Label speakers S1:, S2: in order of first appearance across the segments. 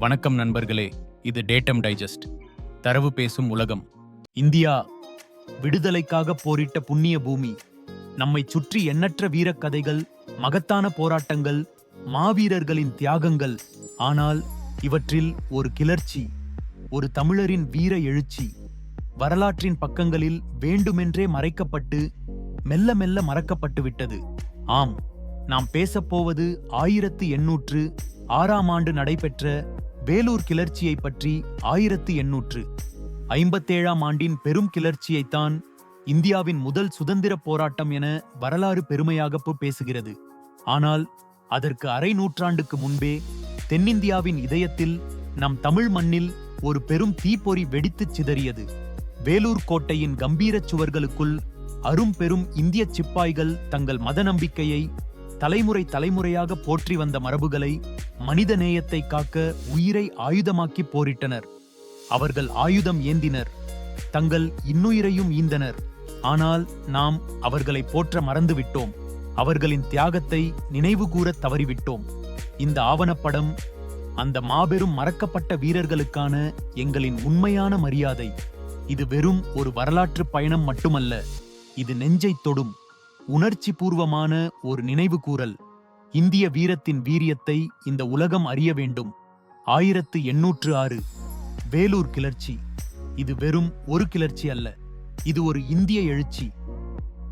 S1: வணக்கம் நண்பர்களே இது டேட்டம் டைஜஸ்ட். தரவு பேசும் உலகம். இந்தியா விடுதலைக்காக போரிட்ட புண்ணிய பூமி. நம்மைச் சுற்றி எண்ணற்ற வீரக்கதைகள் மகத்தான போராட்டங்கள் மாவீரர்களின் தியாகங்கள். ஆனால் இவற்றில் ஒரு கிளர்ச்சி ஒரு தமிழரின் வீர எழுச்சி. வரலாற்றின் பக்கங்களில் வேண்டுமென்றே மறைக்கப்பட்டு மெல்ல மெல்ல மறக்கப்பட்டு விட்டது. ஆம் நாம் பேசப்போவது ஆயிரத்து எண்ணூற்று ஆறாம் ஆண்டு நடைபெற்ற வேலூர் கிளர்ச்சியை பற்றி ஆயிரத்து எண்ணூற்று ஐம்பத்தேழாம் ஆண்டின் பெரும் கிளர்ச்சியைத்தான் இந்தியாவின் முதல் சுதந்திர போராட்டம் என வரலாறு பெருமையாக பேசுகிறது. ஆனால் அதற்கு அரை நூற்றாண்டுக்கு முன்பே தென்னிந்தியாவின் இதயத்தில் நம் தமிழ் மண்ணில் ஒரு பெரும் தீப்பொறி வெடித்துச் சிதறியது. வேலூர் கோட்டையின் கம்பீரச் சுவர்களுக்குள் அரும் பெரும் இந்திய சிப்பாய்கள் தங்கள் மத நம்பிக்கையை தலைமுறை தலைமுறையாக போற்றி வந்த மரபுகளை மனித நேயத்தை காக்க உயிரை ஆயுதமாக்கி போரிட்டனர். அவர்கள் ஆயுதம் ஏந்தினர். தங்கள் இன்னுயிரையும் ஈந்தனர். ஆனால் நாம் அவர்களை போற்ற மறந்துவிட்டோம். அவர்களின் தியாகத்தை நினைவுகூரத் தவறிவிட்டோம். இந்த ஆவணப்படம் அந்த மாபெரும் மறக்கப்பட்ட வீரர்களுக்கான எங்களின் உண்மையான மரியாதை. இது வெறும் ஒரு வரலாற்று பயணம் மட்டுமல்ல. இது நெஞ்சை தொடும். உணர்ச்சி பூர்வமான ஒரு நினைவு கூறல் இந்திய வீரத்தின் வீரியத்தை இந்த உலகம் அறிய வேண்டும். ஆயிரத்து எண்ணூற்று ஆறு வேலூர் கிளர்ச்சி. இது வெறும் ஒரு கிளர்ச்சி அல்ல இது ஒரு இந்திய எழுச்சி.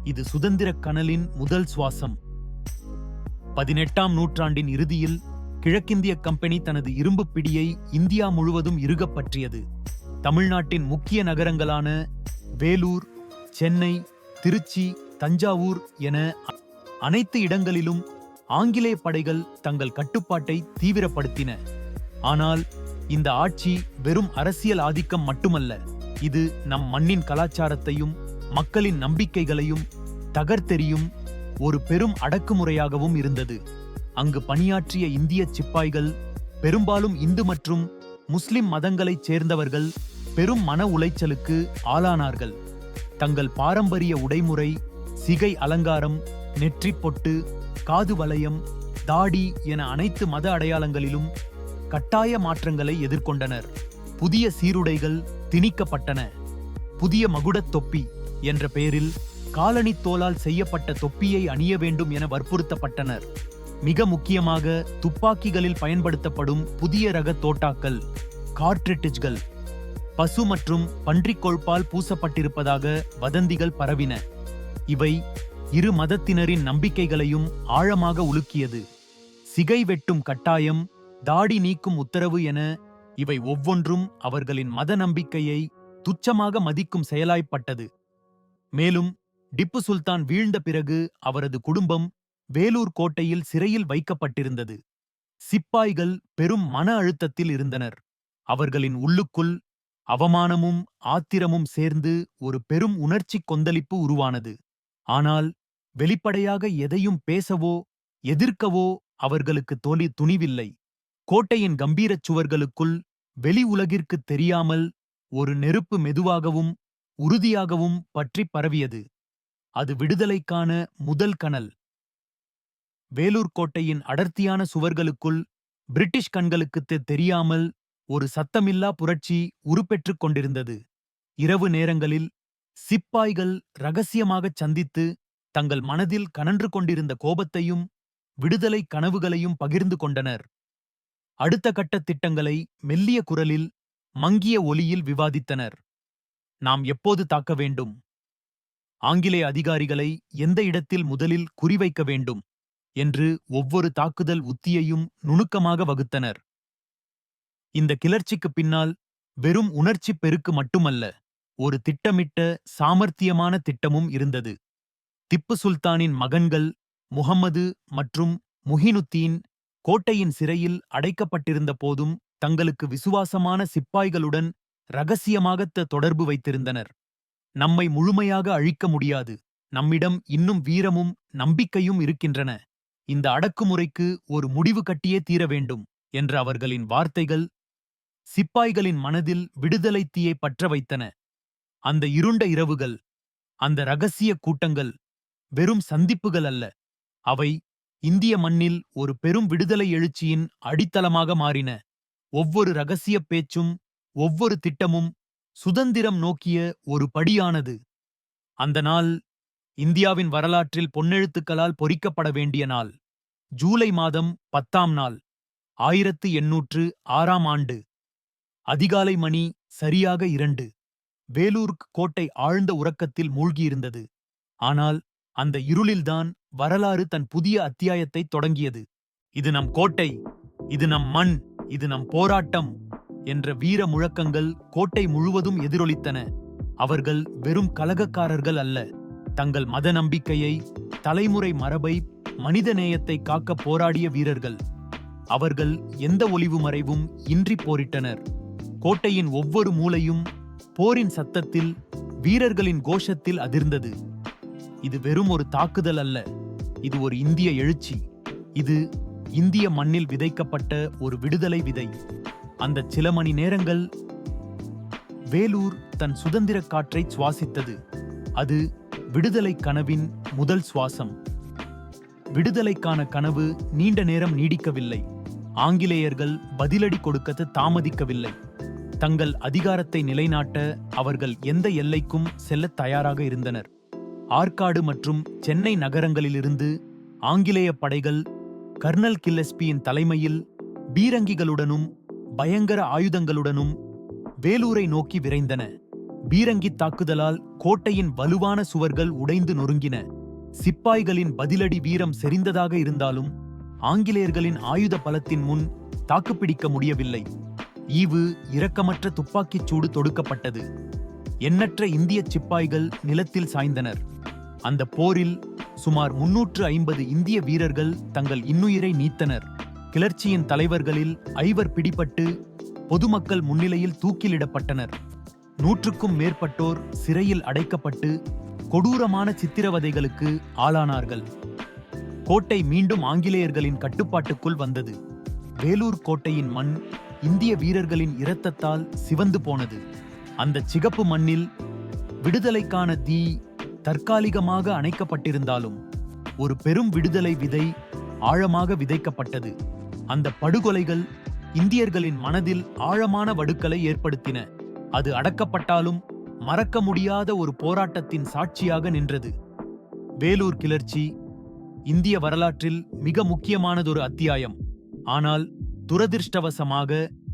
S1: இது சுதந்திர கனலின் முதல் சுவாசம். பதினெட்டாம் நூற்றாண்டின் இறுதியில் கிழக்கிந்திய கம்பெனி தனது இரும்பு பிடியை இந்தியா முழுவதும் இறுகப் பற்றியது தமிழ்நாட்டின் முக்கிய நகரங்களான வேலூர் சென்னை திருச்சி தஞ்சாவூர் என அனைத்து இடங்களிலும் ஆங்கிலேய படைகள் தங்கள் கட்டுப்பாட்டை தீவிரப்படுத்தின. ஆனால் இந்த ஆட்சி வெறும் அரசியல் ஆதிக்கம் மட்டுமல்ல இது நம் மண்ணின் கலாச்சாரத்தையும் மக்களின் நம்பிக்கைகளையும் தகர்த்தெறியும் ஒரு பெரும் அடக்குமுறையாகவும் இருந்தது. அங்கு பணியாற்றிய இந்திய சிப்பாய்கள் பெரும்பாலும் இந்து மற்றும் முஸ்லிம் மதங்களைச் சேர்ந்தவர்கள் பெரும் மன உளைச்சலுக்கு ஆளானார்கள். தங்கள் பாரம்பரிய உடைமுறை சிகை அலங்காரம் நெற்றிப்பொட்டு காது வளையம் தாடி என அனைத்து மத அடையாளங்களிலும் கட்டாய மாற்றங்களை எதிர்கொண்டனர். புதிய சீருடைகள் திணிக்கப்பட்டன. புதிய மகுடத் தொப்பி என்ற பெயரில் காலனி தோலால் செய்யப்பட்ட தொப்பியை அணிய வேண்டும் என வற்புறுத்தப்பட்டனர். மிக முக்கியமாக துப்பாக்கிகளில் பயன்படுத்தப்படும் புதிய ரக தோட்டாக்கள் கார்ட்ரிட்டிஜ்கள் பசு மற்றும் பன்றிக் கொழுப்பால் பூசப்பட்டிருப்பதாக வதந்திகள் பரவின. இவை இரு மதத்தினரின் நம்பிக்கைகளையும் ஆழமாக உலுக்கியது. சிகை வெட்டும் கட்டாயம் தாடி நீக்கும் உத்தரவு என இவை ஒவ்வொன்றும் அவர்களின் மத நம்பிக்கையை துச்சமாக மதிக்கும் செயலாய்ப்பட்டது. மேலும் டிப்பு சுல்தான் வீழ்ந்த பிறகு அவரது குடும்பம் வேலூர் கோட்டையில் சிறையில் வைக்கப்பட்டிருந்தது. சிப்பாய்கள் பெரும் மன அழுத்தத்தில் இருந்தனர். அவர்களின் உள்ளுக்குள் அவமானமும் ஆத்திரமும் சேர்ந்து ஒரு பெரும் உணர்ச்சி கொந்தளிப்பு உருவானது. ஆனால் வெளிப்படையாக எதையும் பேசவோ எதிர்க்கவோ அவர்களுக்கு தோலி துணிவில்லை. கோட்டையின் கம்பீரச் சுவர்களுக்குள் வெளி உலகிற்குத் தெரியாமல் ஒரு நெருப்பு மெதுவாகவும் உறுதியாகவும் பற்றிப் பரவியது. அது விடுதலைக்கான முதல் கனல். வேலூர் கோட்டையின் அடர்த்தியான சுவர்களுக்குள் பிரிட்டிஷ் கண்களுக்குத் தெரியாமல் ஒரு சத்தமில்லா புரட்சி உருப்பெற்றுக் கொண்டிருந்தது. இரவு நேரங்களில் சிப்பாய்கள் ரகசியமாகச் சந்தித்து தங்கள் மனதில் கனன்று கொண்டிருந்த கோபத்தையும் விடுதலை கனவுகளையும் பகிர்ந்து கொண்டனர். அடுத்த கட்ட திட்டங்களை மெல்லிய குரலில் மங்கிய ஒலியில் விவாதித்தனர். நாம் எப்போது தாக்க வேண்டும்? ஆங்கிலேய அதிகாரிகளை எந்த இடத்தில் முதலில் குறிவைக்க வேண்டும்? என்று ஒவ்வொரு தாக்குதல் உத்தியையும் நுணுக்கமாக வகுத்தனர். இந்த கிளர்ச்சிக்கு பின்னால் வெறும் உணர்ச்சிப் பெருக்கு மட்டுமல்ல ஒரு திட்டமிட்ட சாமர்த்தியமான திட்டமும் இருந்தது. திப்பு சுல்தானின் மகன்கள் முகம்மது மற்றும் முஹினுத்தீன் கோட்டையின் சிறையில் அடைக்கப்பட்டிருந்த போதும் தங்களுக்கு விசுவாசமான சிப்பாய்களுடன் ரகசியமாக த- தொடர்பு வைத்திருந்தனர். நம்மை முழுமையாக அழிக்க முடியாது. நம்மிடம் இன்னும் வீரமும் நம்பிக்கையும் இருக்கின்றன. இந்த அடக்குமுறைக்கு ஒரு முடிவு கட்டியே தீர வேண்டும் என்ற அவர்களின் வார்த்தைகள் சிப்பாய்களின் மனதில் விடுதலை தீயை பற்ற வைத்தன. அந்த இருண்ட இரவுகள் அந்த ரகசிய கூட்டங்கள் வெறும் சந்திப்புகள் அல்ல. அவை இந்திய மண்ணில் ஒரு பெரும் விடுதலை எழுச்சியின் அடித்தளமாக மாறின. ஒவ்வொரு ரகசிய பேச்சும் ஒவ்வொரு திட்டமும் சுதந்திரம் நோக்கிய ஒரு படியானது. அந்த நாள் இந்தியாவின் வரலாற்றில் பொன்னெழுத்துக்களால் பொறிக்கப்பட வேண்டிய நாள். ஜூலை மாதம் பத்தாம் நாள் ஆயிரத்து எண்ணூற்று ஆறாம் ஆண்டு. அதிகாலை மணி சரியாக இரண்டு. வேலூர்க் கோட்டை ஆழ்ந்த உறக்கத்தில் மூழ்கியிருந்தது. ஆனால் அந்த இருளில்தான் வரலாறு தன் புதிய அத்தியாயத்தை தொடங்கியது. இது நம் கோட்டை இது நம் மண் இது நம் போராட்டம் என்ற வீர முழக்கங்கள் கோட்டை முழுவதும் எதிரொலித்தன. அவர்கள் வெறும் கலகக்காரர்கள் அல்ல. தங்கள் மத நம்பிக்கையை தலைமுறை மரபை மனித நேயத்தை காக்க போராடிய வீரர்கள். அவர்கள் எந்த ஒளிவு மறைவும் இன்றி போரிட்டனர். கோட்டையின் ஒவ்வொரு மூலையும் போரின் சத்தத்தில் வீரர்களின் கோஷத்தில் அதிர்ந்தது. இது வெறும் ஒரு தாக்குதல் அல்ல இது ஒரு இந்திய எழுச்சி. இது இந்திய மண்ணில் விதைக்கப்பட்ட ஒரு விடுதலை விதை. அந்த சில மணி நேரங்கள் வேலூர் தன் சுதந்திர காற்றை சுவாசித்தது. அது விடுதலை கனவின் முதல் சுவாசம். விடுதலைக்கான கனவு நீண்ட நேரம் நீடிக்கவில்லை. ஆங்கிலேயர்கள் பதிலடி கொடுக்கத்து தாமதிக்கவில்லை. தங்கள் அதிகாரத்தை நிலைநாட்ட அவர்கள் எந்த எல்லைக்கும் செல்ல தயாராக இருந்தனர். ஆற்காடு மற்றும் சென்னை நகரங்களிலிருந்து ஆங்கிலேய படைகள் கர்னல் கில்லஸ்பியின் தலைமையில் பீரங்கிகளுடனும் பயங்கர ஆயுதங்களுடனும் வேலூரை நோக்கி விரைந்தன. பீரங்கி தாக்குதலால் கோட்டையின் வலுவான சுவர்கள் உடைந்து நொறுங்கின. சிப்பாய்களின் பதிலடி வீரம் செறிந்ததாக இருந்தாலும் ஆங்கிலேயர்களின் ஆயுத பலத்தின் முன் தாக்குப்பிடிக்க முடியவில்லை. ஈவு இரக்கமற்ற துப்பாக்கிச் சூடு தொடுக்கப்பட்டது. எண்ணற்ற இந்திய சிப்பாய்கள் நிலத்தில் சாய்ந்தனர். அந்த போரில் சுமார் முன்னூற்று ஐம்பது இந்திய வீரர்கள் தங்கள் இன்னுயிரை நீத்தனர். கிளர்ச்சியின் தலைவர்களில் ஐவர் பிடிபட்டு பொதுமக்கள் முன்னிலையில் தூக்கிலிடப்பட்டனர். நூற்றுக்கும் மேற்பட்டோர் சிறையில் அடைக்கப்பட்டு கொடூரமான சித்திரவதைகளுக்கு ஆளானார்கள். கோட்டை மீண்டும் ஆங்கிலேயர்களின் கட்டுப்பாட்டுக்குள் வந்தது. வேலூர் கோட்டையின் மண் இந்திய வீரர்களின் இரத்தத்தால் சிவந்து போனது. அந்த சிகப்பு மண்ணில் விடுதலைக்கான தீ தற்காலிகமாக அணைக்கப்பட்டிருந்தாலும் ஒரு பெரும் விடுதலை விதை ஆழமாக விதைக்கப்பட்டது. அந்த படுகொலைகள் இந்தியர்களின் மனதில் ஆழமான வடுக்களை ஏற்படுத்தின. அது அடக்கப்பட்டாலும் மறக்க முடியாத ஒரு போராட்டத்தின் சாட்சியாக நின்றது. வேலூர் கிளர்ச்சி இந்திய வரலாற்றில் மிக முக்கியமானதொரு அத்தியாயம். ஆனால் துரதிர்ஷ்டவசமாக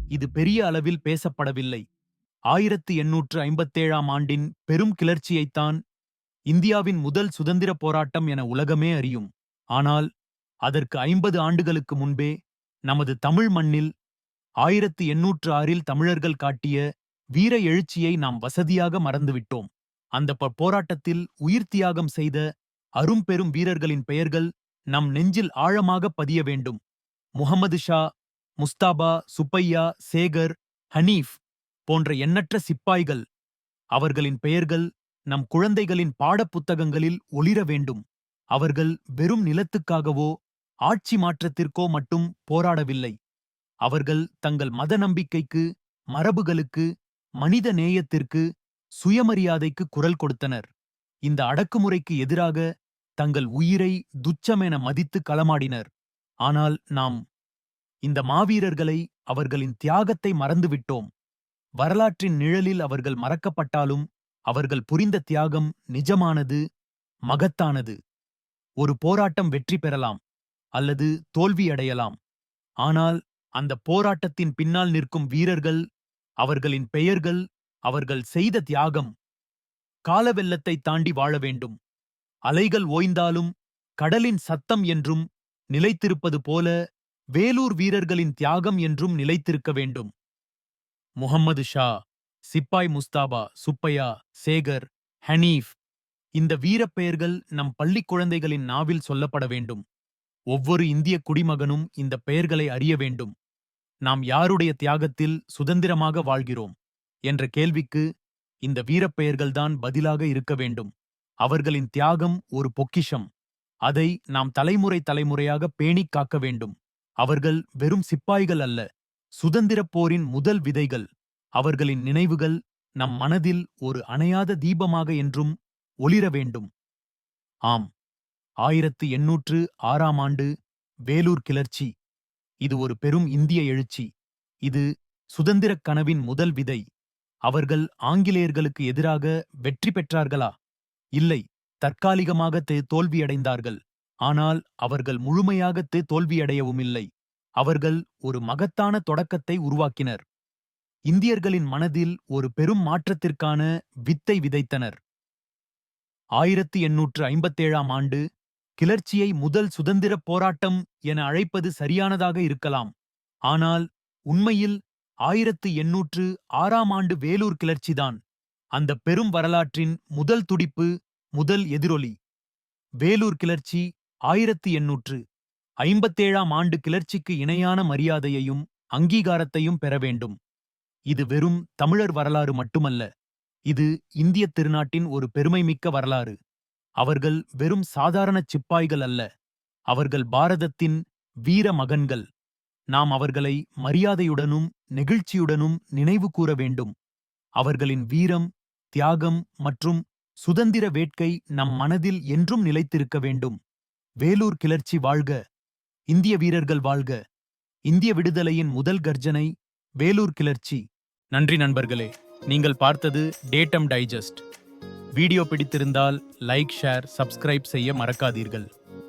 S1: இது பெரிய அளவில் பேசப்படவில்லை. ஆயிரத்து எண்ணூற்று ஐம்பத்தேழாம் ஆண்டின் பெரும் கிளர்ச்சியைத்தான் இந்தியாவின் முதல் சுதந்திர போராட்டம் என உலகமே அறியும். ஆனால் அதற்கு ஐம்பது ஆண்டுகளுக்கு முன்பே நமது தமிழ் மண்ணில் ஆயிரத்து எண்ணூற்று ஆறில் தமிழர்கள் காட்டிய வீர எழுச்சியை நாம் வசதியாக மறந்துவிட்டோம். அந்த போராட்டத்தில் உயிர் தியாகம் செய்த அரும்பெரும் வீரர்களின் பெயர்கள் நம் நெஞ்சில் ஆழமாக பதிய வேண்டும். முகமது ஷா முஸ்தாபா சுப்பையா சேகர் ஹனீஃப் போன்ற எண்ணற்ற சிப்பாய்கள். அவர்களின் பெயர்கள் நம் குழந்தைகளின் பாடப்புத்தகங்களில் ஒளிர வேண்டும். அவர்கள் வெறும் நிலத்துக்காகவோ ஆட்சி மாற்றத்திற்கோ மட்டும் போராடவில்லை. அவர்கள் தங்கள் மத நம்பிக்கைக்கு மரபுகளுக்கு மனித நேயத்திற்கு சுயமரியாதைக்கு குரல் கொடுத்தனர். இந்த அடக்குமுறைக்கு எதிராக தங்கள் உயிரை துச்சமென மதித்து களமாடினர். ஆனால் நாம் இந்த மாவீரர்களை அவர்களின் தியாகத்தை மறந்துவிட்டோம். வரலாற்றின் நிழலில் அவர்கள் மறக்கப்பட்டாலும் அவர்கள் புரிந்த தியாகம் நிஜமானது மகத்தானது. ஒரு போராட்டம் வெற்றி பெறலாம் அல்லது தோல்வியடையலாம். ஆனால் அந்த போராட்டத்தின் பின்னால் நிற்கும் வீரர்கள் அவர்களின் பெயர்கள் அவர்கள் செய்த தியாகம் காலவெள்ளத்தை தாண்டி வாழ வேண்டும். அலைகள் ஓய்ந்தாலும் கடலின் சத்தம் என்றும் நிலைத்திருப்பது போல வேலூர் வீரர்களின் தியாகம் என்றும் நிலைத்திருக்க வேண்டும். முகம்மது ஷா சிப்பாய் முஸ்தாபா சுப்பையா சேகர் ஹனீஃப் இந்த வீரப்பெயர்கள் நம் பள்ளிக் குழந்தைகளின் நாவில் சொல்லப்பட வேண்டும். ஒவ்வொரு இந்திய குடிமகனும் இந்த பெயர்களை அறிய வேண்டும். நாம் யாருடைய தியாகத்தில் சுதந்திரமாக வாழ்கிறோம்? என்ற கேள்விக்கு இந்த வீரப்பெயர்கள்தான் பதிலாக இருக்க வேண்டும். அவர்களின் தியாகம் ஒரு பொக்கிஷம். அதை நாம் தலைமுறை தலைமுறையாக பேணிக் காக்க வேண்டும். அவர்கள் வெறும் சிப்பாய்கள் அல்ல சுதந்திரப் போரின் முதல் விதைகள். அவர்களின் நினைவுகள் நம் மனதில் ஒரு அணையாத தீபமாக என்றும் ஒளிர வேண்டும். ஆம் ஆயிரத்து எண்ணூற்று ஆறாம் ஆண்டு வேலூர் கிளர்ச்சி. இது ஒரு பெரும் இந்திய எழுச்சி. இது சுதந்திரக் கனவின் முதல் விதை. அவர்கள் ஆங்கிலேயர்களுக்கு எதிராக வெற்றி பெற்றார்களா? இல்லை தற்காலிகமாக தோல்வியடைந்தார்கள். ஆனால் அவர்கள் முழுமையாகத்து தே- தோல்வியடையவும் இல்லை அவர்கள் ஒரு மகத்தான தொடக்கத்தை உருவாக்கினர். இந்தியர்களின் மனதில் ஒரு பெரும் மாற்றத்திற்கான வித்தை விதைத்தனர். ஆயிரத்தி எண்ணூற்று ஐம்பத்தேழாம் ஆண்டு கிளர்ச்சியை முதல் சுதந்திரப் போராட்டம் என அழைப்பது சரியானதாக இருக்கலாம். ஆனால் உண்மையில் ஆயிரத்து எண்ணூற்று ஆறாம் ஆண்டு வேலூர் கிளர்ச்சிதான். அந்த பெரும் வரலாற்றின் முதல் துடிப்பு முதல் எதிரொலி. வேலூர் கிளர்ச்சி ஆயிரத்து எண்ணூற்று ஐம்பத்தேழாம் ஆண்டு கிளர்ச்சிக்கு இணையான மரியாதையையும் அங்கீகாரத்தையும் பெற வேண்டும். இது வெறும் தமிழர் வரலாறு மட்டுமல்ல இது இந்திய திருநாட்டின் ஒரு பெருமைமிக்க வரலாறு. அவர்கள் வெறும் சாதாரண சிப்பாய்கள் அல்ல அவர்கள் பாரதத்தின் வீர மகன்கள். நாம் அவர்களை மரியாதையுடனும் நெகிழ்ச்சியுடனும் நினைவு கூற வேண்டும். அவர்களின் வீரம் தியாகம் மற்றும் சுதந்திர வேட்கை நம் மனதில் என்றும் நிலைத்திருக்க வேண்டும். வேலூர் கிளர்ச்சி வாழ்க இந்திய வீரர்கள் வாழ்க. இந்திய விடுதலையின் முதல் கர்ஜனை வேலூர் கிளர்ச்சி. நன்றி நண்பர்களே நீங்கள் பார்த்தது டேட்டம் டைஜஸ்ட். வீடியோ பிடித்திருந்தால் லைக் ஷேர் சப்ஸ்கிரைப் செய்ய மறக்காதீர்கள்.